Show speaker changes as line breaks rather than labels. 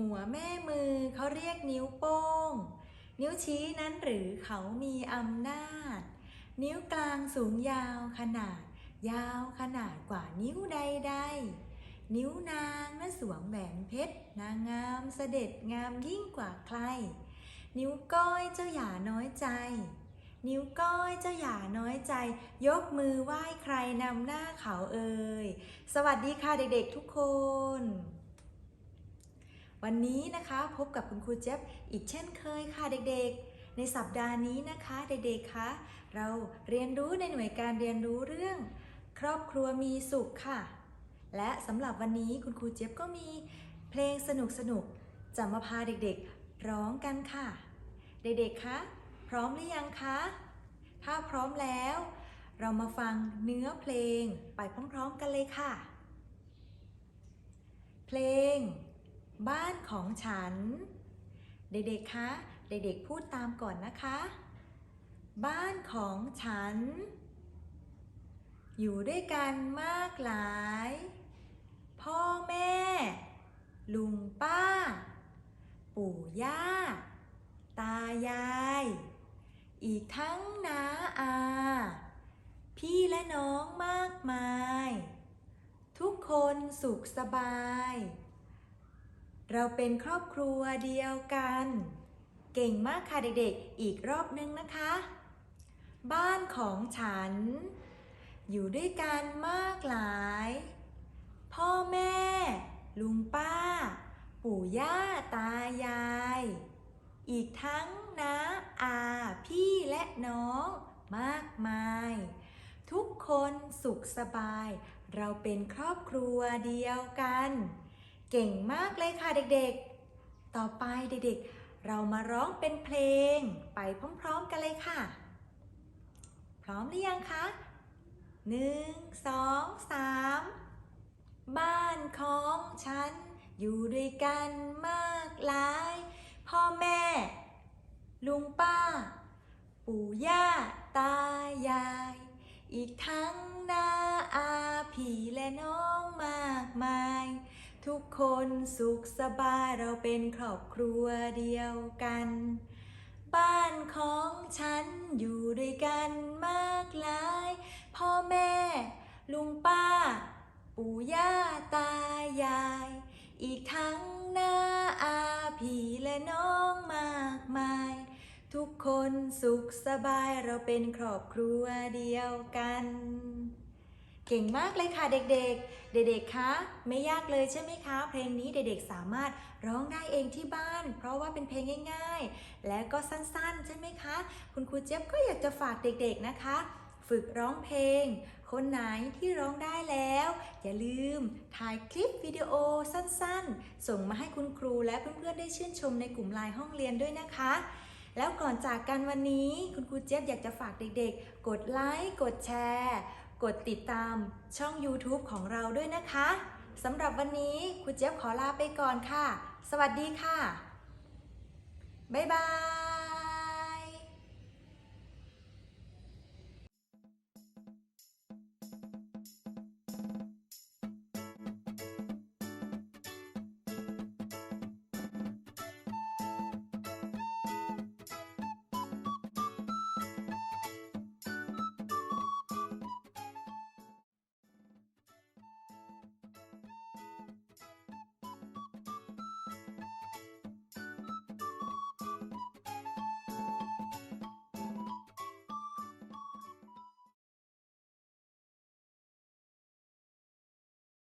หัวแม่มือเขาเรียกนิ้วโป้ง นิ้วชี้นั้นหรือเขามีอำนาจ นิ้วกลางสูงยาวขนาด ยาวขนาดกว่านิ้วใดๆ นิ้วนางนั้นสวมแหวนเพชร นางงามเสด็จงามยิ่งกว่าใคร นิ้วก้อยเจ้าอย่าน้อยใจ นิ้วก้อยเจ้าอย่าน้อยใจ ยกมือไหว้ใครนำหน้าเขาเอ่ย สวัสดีค่ะเด็กๆทุกคน วันนี้นะคะพบกับคุณครูเจี๊ยบอีกเช่นเคยค่ะเด็กๆ ในสัปดาห์นี้นะคะเด็กๆคะเราเรียนรู้ในหน่วยการเรียนรู้เรื่อง ครอบครัวมีสุขค่ะ และสำหรับวันนี้คุณครูเจี๊ยบก็มีเพลงสนุกๆจะมาพาเด็กๆร้องกันค่ะ เด็กๆคะพร้อมหรือยังคะ ถ้าพร้อมแล้ว เรามาฟังเนื้อเพลงไปพร้อมๆกันเลยค่ะ เพลง บ้านของฉัน เด็กๆ คะ เด็กๆ พูดตามก่อนนะคะ บ้านของฉัน อยู่ด้วยกันมากหลาย พ่อแม่ ลุงป้า ปู่ย่า ตายาย อีกทั้งน้าอา พี่และน้องมากมาย ทุกคนสุขสบาย เราเป็นครอบครัวเดียวกัน เก่งมากค่ะเด็กๆ อีกรอบนึงนะคะ บ้านของฉัน อยู่ด้วยกันมากหลาย พ่อแม่ ลุงป้า ปู่ย่าตายาย อีกทั้งน้าอา พี่และน้อง มากมาย ทุกคนสุขสบาย เราเป็นครอบครัวเดียวกัน เก่งมากเลยค่ะเด็กๆ ต่อไปเด็กๆ เรามาร้องเป็นเพลงไปพร้อมๆกันเลยค่ะ พร้อมหรือยังคะหนึ่งสองสามบ้านของฉัน อยู่ด้วยกันมากหลาย พ่อแม่ ลุงป้า ปู่ย่าตายาย อีกทั้งน้าอาพี่และน้องมากมาย ทุกคนสุขสบายเราเป็นครอบครัวเดียวกัน บ้านของฉันอยู่ด้วยกันมากหลาย พ่อแม่ ลุงป้า ปู่ย่าตายาย อีกทั้งหน้าอาพี่และน้องมากมาย ทุกคนสุขสบายเราเป็นครอบครัวเดียวกัน เก่งมากเลยค่ะเด็กๆ เด็กๆ คะ ไม่ยากเลยใช่ไหมคะ เพลงนี้เด็กๆ สามารถร้องได้เองที่บ้าน เพราะว่าเป็นเพลงง่าย ๆ และก็สั้นๆ ใช่ไหมคะ คุณครูเจี๊ยบก็อยากจะฝากเด็กๆ นะคะ ฝึกร้องเพลง คนไหนที่ร้องได้แล้ว อย่าลืมถ่ายคลิปวิดีโอสั้นๆ ส่งมาให้คุณครูและเพื่อนๆ ได้ชื่นชมในกลุ่มไลน์ห้องเรียนด้วยนะคะแล้วก่อนจากกันวันนี้ คุณครูเจี๊ยบอยากจะฝากเด็กๆ กดไลค์ กดแชร์ กดติดตามช่อง YouTube ของเราด้วยนะคะสำหรับวันนี้ครูเจี๊ยบขอลาไปก่อนค่ะ สวัสดีค่ะ บ๊ายบาย